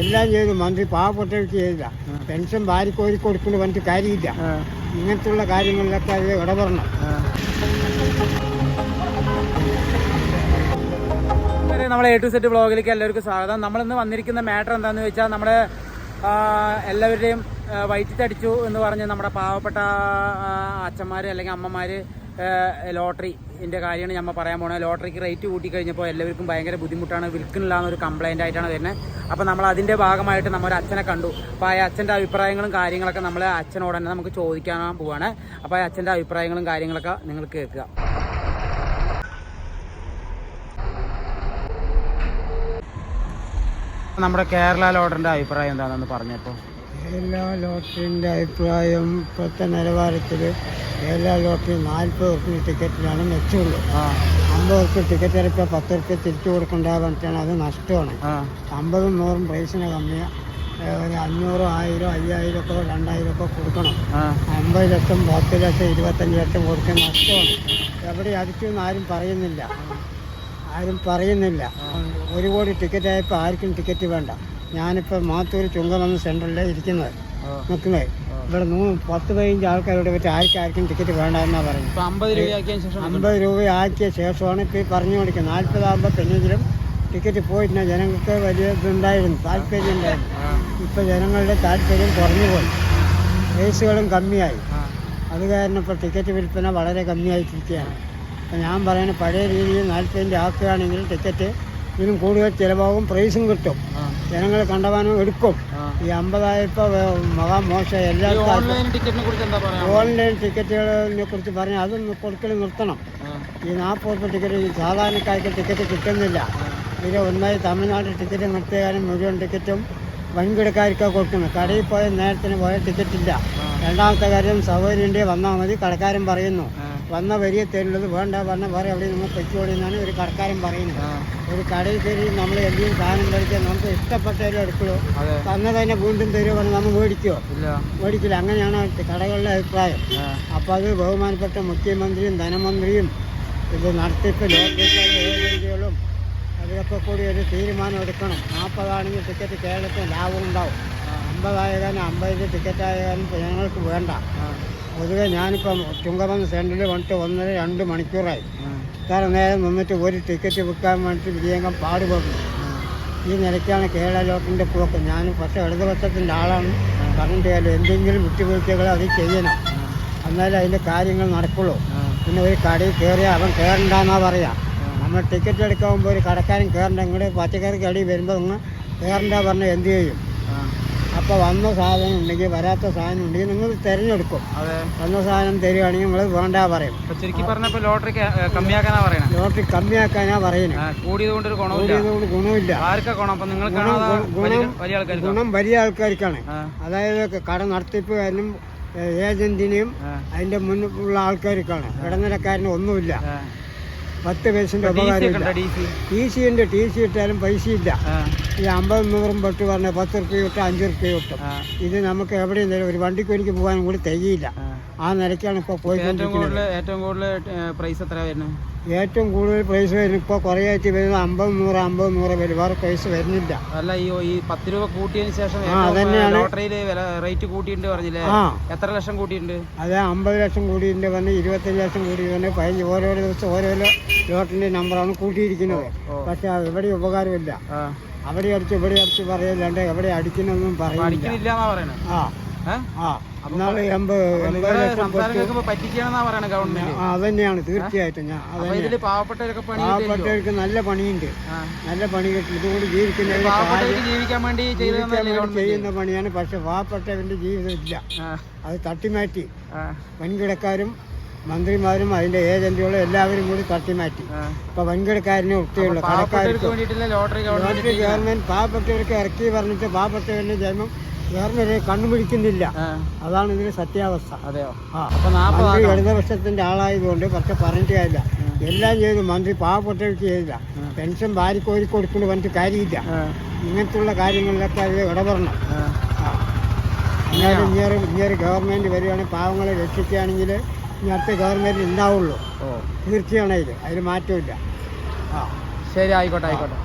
എല്ലാം ചെയ്തു. മന്ത്രി പാവപ്പെട്ടവർക്ക് ചെയ്തില്ല. പെൻഷൻ വാരിക്കോരി കൊടുക്കൊണ്ട് വന്നിട്ട് കാര്യമില്ല. ഇങ്ങനത്തുള്ള കാര്യങ്ങളിലൊക്കെ അത് ഇടപെടണം. നമ്മളെ എ ടു സെറ്റ് ബ്ലോഗിലേക്ക് എല്ലാവർക്കും സ്വാഗതം. നമ്മളിന്ന് വന്നിരിക്കുന്ന മാറ്റർ എന്താണെന്ന് വെച്ചാൽ നമ്മുടെ എല്ലാവരുടെയും വയറ്റിത്തടിച്ചു എന്ന് പറഞ്ഞ് നമ്മുടെ പാവപ്പെട്ട അച്ഛന്മാർ അല്ലെങ്കിൽ അമ്മമാർ ലോട്ടറിന്റെ കാര്യമാണ് നമ്മൾ പറയാൻ പോകുന്നത് ലോട്ടറിക്ക് റേറ്റ് കൂട്ടി കഴിഞ്ഞപ്പോൾ എല്ലാവർക്കും ഭയങ്കര ബുദ്ധിമുട്ടാണ്. വിൽക്കുന്നില്ല എന്നൊരു കംപ്ലൈന്റ് ആയിട്ടാണ് വരുന്നത് അപ്പോൾ നമ്മൾ അതിന്റെ ഭാഗമായിട്ട് നമ്മൾ അച്ഛനെ കണ്ടു. അപ്പോൾ ആ അച്ഛന്റെ അഭിപ്രായങ്ങളും കാര്യങ്ങളൊക്കെ നമ്മൾ അച്ഛനോട് തന്നെ നമുക്ക് ചോദിക്കാൻ പോവാണ്. അപ്പോൾ ആ അച്ഛന്റെ അഭിപ്രായങ്ങളും കാര്യങ്ങളൊക്കെ നിങ്ങൾ കേൾക്കുക. നമ്മുടെ കേരള ലോട്ടറിന്റെ അഭിപ്രായം എന്താണെന്ന് പറഞ്ഞപ്പോൾ എല്ലാ ലോട്ടറിന്റെ അഭിപ്രായം ഇപ്പോഴത്തെ നിലവാരത്തിൽ എല്ലാ ലോട്ടറിയും നാൽപ്പത് ഉറുപ്പിന് ടിക്കറ്റിലാണ് മെച്ചമുള്ളൂ അമ്പത് ഉറുപ്പ് ടിക്കറ്റ് ഇറക്കുക പത്ത് ഉറുപ്പ് തിരിച്ചു കൊടുക്കണ്ട പറഞ്ഞിട്ടാണ് അത് നഷ്ടമാണ്. അമ്പതും നൂറും പൈസന് കമ്മിയാണ് ഒരു അഞ്ഞൂറോ ആയിരം അയ്യായിരം ഒക്കെ രണ്ടായിരം ഒക്കെ കൊടുക്കണം അമ്പത് ലക്ഷം പത്ത് ലക്ഷം ഇരുപത്തഞ്ച് ലക്ഷം കൊടുക്കാൻ നഷ്ടമാണ്. എവിടെ എന്ന് ആരും പറയുന്നില്ല. ആരും പറയുന്നില്ല. ഒരു കോടി ടിക്കറ്റ് ആയപ്പോൾ ആർക്കും ടിക്കറ്റ് വേണ്ട. ഞാനിപ്പോൾ മാത്തൂർ ചുങ്കമെന്ന സെന്ററിൽ ഇരിക്കുന്നത്. നിൽക്കുന്നത് ഇവിടെ നൂ പത്ത് പതിനഞ്ച് ആൾക്കാരോട് പറ്റി ആർക്കും ആർക്കും ടിക്കറ്റ് വേണ്ട എന്നാണ് പറഞ്ഞു ഇപ്പൊ അമ്പത് രൂപയാക്കിയതിന് ശേഷം അമ്പത് രൂപ ആക്കിയ ശേഷമാണ് ഇപ്പോൾ ഈ പറഞ്ഞു കൊടുക്കുന്നത്. നാൽപ്പതാകുമ്പോൾ പിന്നെങ്കിലും ടിക്കറ്റ് പോയിട്ടില്ല. ജനങ്ങൾക്ക് വലിയ ഇതുണ്ടായിരുന്നു. താല്പര്യം ഉണ്ടായിരുന്നു. ഇപ്പോൾ ജനങ്ങളുടെ താല്പര്യം കുറഞ്ഞു പോയി. കേസുകളും കമ്മിയായി. അത് കാരണം ഇപ്പോൾ ടിക്കറ്റ് വിൽപ്പന വളരെ കമ്മിയായിട്ടിരിക്കുകയാണ്. അപ്പോൾ ഞാൻ പറയുന്ന പഴയ രീതിയിൽ നാൽപ്പതിന്റെ ആക്കുകയാണെങ്കിൽ ടിക്കറ്റ് ഇതിനും കൂടുതൽ ചിലവാകും പ്രൈസും കിട്ടും. ജനങ്ങൾ കണ്ടവാനും എടുക്കും. ഈ അമ്പതായപ്പോൾ മഹാമോശം ഈ എല്ലാവർക്കും ഓൺലൈൻ ടിക്കറ്റുകളെ കുറിച്ച് പറഞ്ഞാൽ അതും കൊടുക്കൽ നിർത്തണം. ഈ നാൽപ്പത് റുപ്യ ടിക്കറ്റ് ഈ സാധാരണക്കാർക്ക് ടിക്കറ്റ് കിട്ടുന്നില്ല. ഇത് ഒന്നായി തമിഴ്നാട്ടിൽ ടിക്കറ്റ് നിർത്തിയാലും മുഴുവൻ ടിക്കറ്റും വൻകിടക്കാർക്കാണ് കൊടുക്കുന്നു കടയിൽ പോയ നേരത്തിന് പോയ ടിക്കറ്റ് ഇല്ല. രണ്ടാമത്തെ കാര്യം സൗകര്യം വന്നാൽ മതി. കടക്കാരൻ പറയുന്നു വന്ന വരിയെ തരുന്നത് വേണ്ട വന്ന വേറെ എവിടെയും നമ്മൾ പൊയ്ക്കോളി എന്നാണ് ഒരു കടക്കാരൻ പറയുന്നത്. ഒരു കടയിൽ കയറി നമ്മൾ എന്തെങ്കിലും സാധനം കഴിക്കാൻ നമുക്ക് ഇഷ്ടപ്പെട്ടതിലും എടുക്കുള്ളൂ. തന്നെ തന്നെ വീണ്ടും തരുമോ നമ്മൾ മേടിക്കുമോ മേടിക്കില്ല. അങ്ങനെയാണ് കടകളുടെ അഭിപ്രായം. അപ്പോൾ അത് ബഹുമാനപ്പെട്ട മുഖ്യമന്ത്രിയും ധനമന്ത്രിയും ഇത് നടത്തിപ്പ് ലോകങ്ങളും ഏജൻസികളും അതിലൊക്കെ കൂടി ഒരു തീരുമാനം എടുക്കണം. നാൽപ്പതാണെങ്കിൽ ടിക്കറ്റ് കേരളത്തിൽ ലാഭം ഉണ്ടാവും. അമ്പതായാലും അമ്പതിന്റെ ടിക്കറ്റ് ആയാലും ജനങ്ങൾക്ക് വേണ്ട. പൊതുവെ ഞാനിപ്പം ചുങ്കമം സെന്ററിൽ വന്നിട്ട് ഒന്നര രണ്ട് മണിക്കൂറായി. കാരണം ഇത്ര നേരം നിന്നിട്ട് ഒരു ടിക്കറ്റ് വിൽക്കാൻ വേണ്ടിയിട്ട് വിജയങ്കം പാടുപെടുന്നു ഈ നിലയ്ക്കാണ് കേരള ലോട്ടിന്റെ പോക്ക്. ഞാൻ പക്ഷേ ഇടതുപക്ഷത്തിന്റെ ആളാണ്. പറഞ്ഞിട്ട് കാര്യം എന്തെങ്കിലും വിട്ടുവീഴ്ചകൾ അത് ചെയ്യണം. എന്നാലേ അതിന്റെ കാര്യങ്ങൾ നടക്കുള്ളൂ. പിന്നെ ഒരു കടയിൽ കയറിയാൽ അവൻ കയറണ്ടെന്നാ പറയാം. നമ്മൾ ടിക്കറ്റ് എടുക്കാൻ പോകുമ്പോൾ ഒരു കടക്കാരൻ കയറണ്ട ഇങ്ങോട്ട് പച്ചക്കറി കടി വരുമ്പോൾ ഒന്ന് കയറണ്ട പറഞ്ഞാൽ എന്ത് ചെയ്യും. അപ്പോൾ വന്ന സാധനം ഉണ്ടെങ്കിൽ വരാത്ത സാധനം ഉണ്ടെങ്കിൽ നിങ്ങൾ തിരഞ്ഞെടുക്കും. വന്ന സാധനം തരുവാണെങ്കിൽ നമ്മൾ വേണ്ട പറയും. ഇപ്പൊ ചുരുക്കി പറഞ്ഞപ്പോ ലോട്ടറി കമ്മിയാക്കാനാ പറയണേ? ലോട്ടറി കമ്മിയാക്കാനാ പറയുന്നത് കൂടിയത് കൊണ്ട് ഗുണമില്ല ഗുണം? അപ്പൊ വലിയ ആൾക്കാർക്കാണ്. അതായത് കട നടത്തിപ്പുകാരനും ഏജന്റിനെയും അതിന്റെ മുന്നിലുള്ള ആൾക്കാർക്കാണ്. ഇടനിലക്കാരനും ഒന്നുമില്ല. പത്ത് ഒക്കെ ഉപകാരമില്ല ടി സി ഉണ്ട് ടി സി ഇട്ടാലും പൈസ ഇല്ല ഈ അമ്പത് നൂറും പെട്ട് പറഞ്ഞ പത്ത് റുപ്യ കിട്ടും അഞ്ച് റുപ്യ കിട്ടും ഇത് നമുക്ക് എവിടെയും തരും ഒരു വണ്ടിക്ക് എനിക്ക് പോകാനും കൂടി തികയില്ല. ആ. നിലയ്ക്കാണ് ഇപ്പോൾ ഏറ്റവും കൂടുതൽ ഏറ്റവും കൂടുതൽ പ്രൈസ് എത്ര വരുന്നത്? ഏറ്റവും കൂടുതൽ പ്രൈസ് വരുന്നത് ഇപ്പോൾ കുറേ ആയിട്ട് വരുന്നത് അമ്പത് നൂറ് അമ്പത് നൂറ് വരും. വേറെ പ്രൈസ് വരുന്നില്ല. അല്ല ഈ ഈ പത്ത് രൂപ കൂട്ടിയതിന് ശേഷം ആ. ലോട്ടറിയിൽ റേറ്റ് കൂട്ടിയിട്ടുണ്ട് പറഞ്ഞില്ലേ? എത്ര ലക്ഷം കൂട്ടിയിട്ടുണ്ട്? അതെ അമ്പത് ലക്ഷം കൂടിയിട്ടുണ്ട് പറഞ്ഞ് ഇരുപത്തഞ്ച് ലക്ഷം കൂടി വന്ന് പതിനഞ്ച് ഓരോ ദിവസം ഓരോരോ ലോട്ടിന്റെ നമ്പറാണ് കൂട്ടിയിരിക്കുന്നത്. പക്ഷെ അത് ഇവിടെ ഉപകാരമില്ല. അവിടെ അടിച്ച് ഇവിടെ അടിച്ച് പറയല്ലാണ്ട് എവിടെ അടിക്കുന്നൊന്നും പറയുന്നില്ല. ആ. അതന്നെയാണ് തീർച്ചയായിട്ടും ഞാൻ? പാവപ്പെട്ടവർക്ക് നല്ല പണിയുണ്ട്. നല്ല പണി കിട്ടും ഇതുകൊണ്ട് വേണ്ടി ചെയ്യുന്ന പണിയാണ് പക്ഷെ പാവപ്പെട്ടവന്റെ ജീവിതമില്ല അത് തട്ടിമാറ്റി. വൻകിടക്കാരും മന്ത്രിമാരും അതിന്റെ ഏജന്റുകളും എല്ലാവരും കൂടി തട്ടിമാറ്റി. ഇപ്പൊ വൻകിടക്കാരനെ പാവപ്പെട്ടവർക്ക് കടക്കാർക്ക്. ലോട്ടറി ഗവൺമെന്റ് പാവപ്പെട്ടവർക്ക് ഇറക്കി പറഞ്ഞിട്ട് പാവപ്പെട്ടവരുടെ ജന്മം ഗവൺമെന്റ് കണ്ണു പിടിക്കുന്നില്ല അതാണ് ഇതിന് സത്യാവസ്ഥ. അതെയോ? അപ്പൊ നാപ്പത് ഇടതുപക്ഷത്തിന്റെ ആളായതുകൊണ്ട് പക്ഷെ പറഞ്ഞിട്ട് കാര്യമില്ല. എല്ലാം ചെയ്തു. മന്ത്രി പാവപ്പെട്ടവർക്ക് ചെയ്തില്ല. പെൻഷൻ വാരിക്കോരി കൊടുക്കൊണ്ട് വന്നിട്ട് കാര്യമില്ല. ഇങ്ങനത്തുള്ള കാര്യങ്ങളിലൊക്കെ അത് ഇടപെടണം. എന്നാലും ഇങ്ങനെ ഇങ്ങനെ ഗവൺമെന്റ് വരികയാണെങ്കിൽ പാവങ്ങളെ രക്ഷിക്കുകയാണെങ്കിൽ ഇനി അടുത്ത ഗവൺമെന്റ് ഉണ്ടാവുള്ളൂ. തീർച്ചയാണെങ്കിൽ തീർച്ചയാണ് അതിൽ മാറ്റമില്ല. ആ. ശരി ആയിക്കോട്ടെ ആയിക്കോട്ടെ.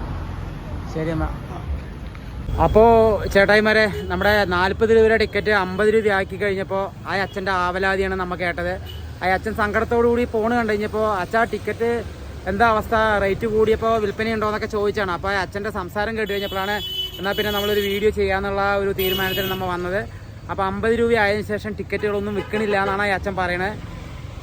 ശരി എന്നാ. ആ. അപ്പോൾ ചേട്ടായിമാരെ നമ്മുടെ നാൽപ്പത് രൂപയുടെ ടിക്കറ്റ് അമ്പത് രൂപ ആക്കി കഴിഞ്ഞപ്പോൾ ആ അച്ഛന്റെ ആവലാതിയാണ് നമ്മൾ കേട്ടത്. ആ അച്ഛൻ സങ്കടത്തോടു കൂടി ഫോണ് കണ്ടു കഴിഞ്ഞപ്പോൾ അച്ഛാ ടിക്കറ്റ് എന്താ അവസ്ഥ? റേറ്റ് കൂടിയപ്പോൾ വിൽപ്പനയുണ്ടോ എന്നൊക്കെ ചോദിച്ചാണ്. അപ്പോൾ ആ അച്ഛന്റെ സംസാരം കേട്ട് കഴിഞ്ഞപ്പോഴാണ് എന്നാൽ പിന്നെ നമ്മളൊരു വീഡിയോ ചെയ്യാന്നുള്ള ഒരു തീരുമാനത്തിൽ നമ്മൾ വന്നത്. അപ്പോൾ അമ്പത് രൂപ ആയതിനു ശേഷം ടിക്കറ്റുകളൊന്നും വിൽക്കണില്ല എന്നാണ് ഈ അച്ഛൻ പറയണത്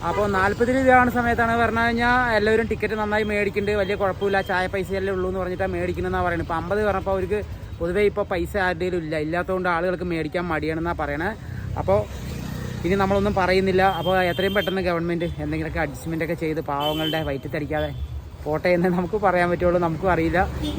അപ്പോൾ നാൽപ്പത് രൂപയാണ് സമയത്താണ് പറഞ്ഞു കഴിഞ്ഞാൽ എല്ലാവരും ടിക്കറ്റ് നന്നായി മേടിക്കുന്നുണ്ട് വലിയ കുഴപ്പമില്ല ചായ പൈസയല്ലേ ഉള്ളൂ എന്ന് പറഞ്ഞിട്ടാണ് മേടിക്കുന്നതെന്നാണ് പറയുന്നത്. ഇപ്പോൾ അമ്പത് പറഞ്ഞപ്പോൾ അവർക്ക് പൊതുവേ ഇപ്പോൾ പൈസ ആരുടെയും ഇല്ല. ഇല്ലാത്തതുകൊണ്ട് ആളുകൾക്ക് മേടിക്കാൻ മടിയാണെന്നാണ് പറയണത് അപ്പോൾ ഇനി നമ്മളൊന്നും പറയുന്നില്ല. അപ്പോൾ എത്രയും പെട്ടെന്ന് ഗവൺമെന്റ് എന്തെങ്കിലുമൊക്കെ അഡ്ജസ്റ്റ്മെന്റ് ഒക്കെ ചെയ്ത് പാവങ്ങളുടെ വയറ്റിത്തടിക്കാതെ പോട്ടെ എന്ന് നമുക്ക് പറയാൻ പറ്റുള്ളൂ. നമുക്കും അറിയില്ല.